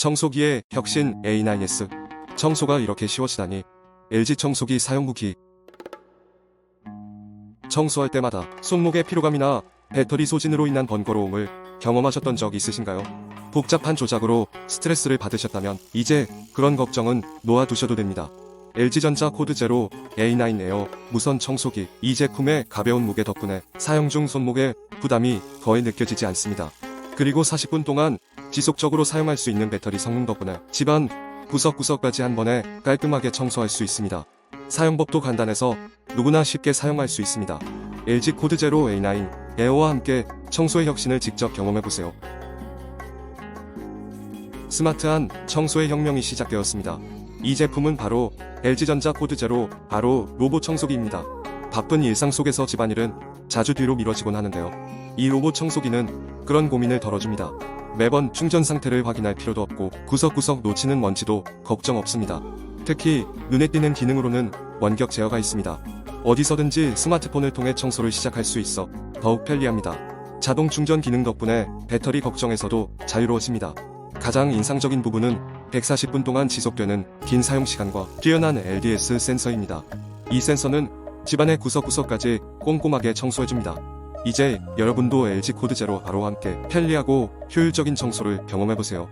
청소기의 혁신 A9S. 청소가 이렇게 쉬워지다니. LG 청소기 사용 후기. 청소할 때마다 손목의 피로감이나 배터리 소진으로 인한 번거로움을 경험하셨던 적 있으신가요? 복잡한 조작으로 스트레스를 받으셨다면 이제 그런 걱정은 놓아두셔도 됩니다. LG전자 코드 제로 A9 에어 무선 청소기 이 제품의 가벼운 무게 덕분에 사용 중 손목에 부담이 거의 느껴지지 않습니다. 그리고 40분 동안 지속적으로 사용할 수 있는 배터리 성능 덕분에 집안 구석구석까지 한 번에 깔끔하게 청소할 수 있습니다. 사용법도 간단해서 누구나 쉽게 사용할 수 있습니다. LG 코드 제로 A9 에어와 함께 청소의 혁신을 직접 경험해보세요. 스마트한 청소의 혁명이 시작되었습니다. 이 제품은 바로 LG전자 코드 제로 바로 로봇 청소기입니다. 바쁜 일상 속에서 집안일은 자주 뒤로 미뤄지곤 하는데요. 이 로봇 청소기는 그런 고민을 덜어줍니다. 매번 충전 상태를 확인할 필요도 없고 구석구석 놓치는 먼지도 걱정 없습니다. 특히 눈에 띄는 기능으로는 원격 제어가 있습니다. 어디서든지 스마트폰을 통해 청소를 시작할 수 있어 더욱 편리합니다. 자동 충전 기능 덕분에 배터리 걱정에서도 자유로워집니다. 가장 인상적인 부분은 140분 동안 지속되는 긴 사용 시간과 뛰어난 LDS 센서입니다. 이 센서는 집안의 구석구석까지 꼼꼼하게 청소해줍니다. 이제 여러분도 LG 코드 제로 바로 함께 편리하고 효율적인 청소를 경험해보세요.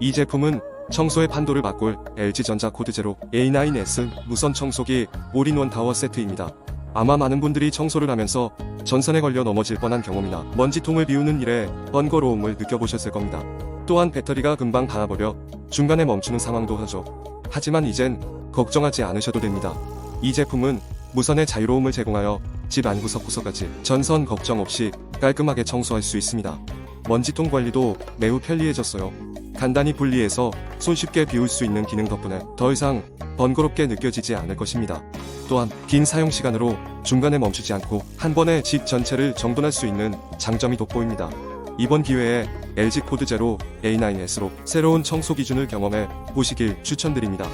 이 제품은 청소의 판도를 바꿀 LG전자 코드 제로 A9S 무선 청소기 올인원 타워 세트입니다. 아마 많은 분들이 청소를 하면서 전선에 걸려 넘어질 뻔한 경험이나 먼지통을 비우는 일에 번거로움을 느껴보셨을 겁니다. 또한 배터리가 금방 닳아버려 중간에 멈추는 상황도 하죠. 하지만 이젠 걱정하지 않으셔도 됩니다. 이 제품은 무선의 자유로움을 제공하여 집 안 구석 구석까지 전선 걱정 없이 깔끔하게 청소할 수 있습니다. 먼지통 관리도 매우 편리해졌어요. 간단히 분리해서 손쉽게 비울 수 있는 기능 덕분에 더 이상 번거롭게 느껴지지 않을 것입니다. 또한 긴 사용 시간으로 중간에 멈추지 않고 한 번에 집 전체를 정돈할 수 있는 장점이 돋보입니다. 이번 기회에 LG 코드 제로 A9S로 새로운 청소 기준을 경험해 보시길 추천드립니다.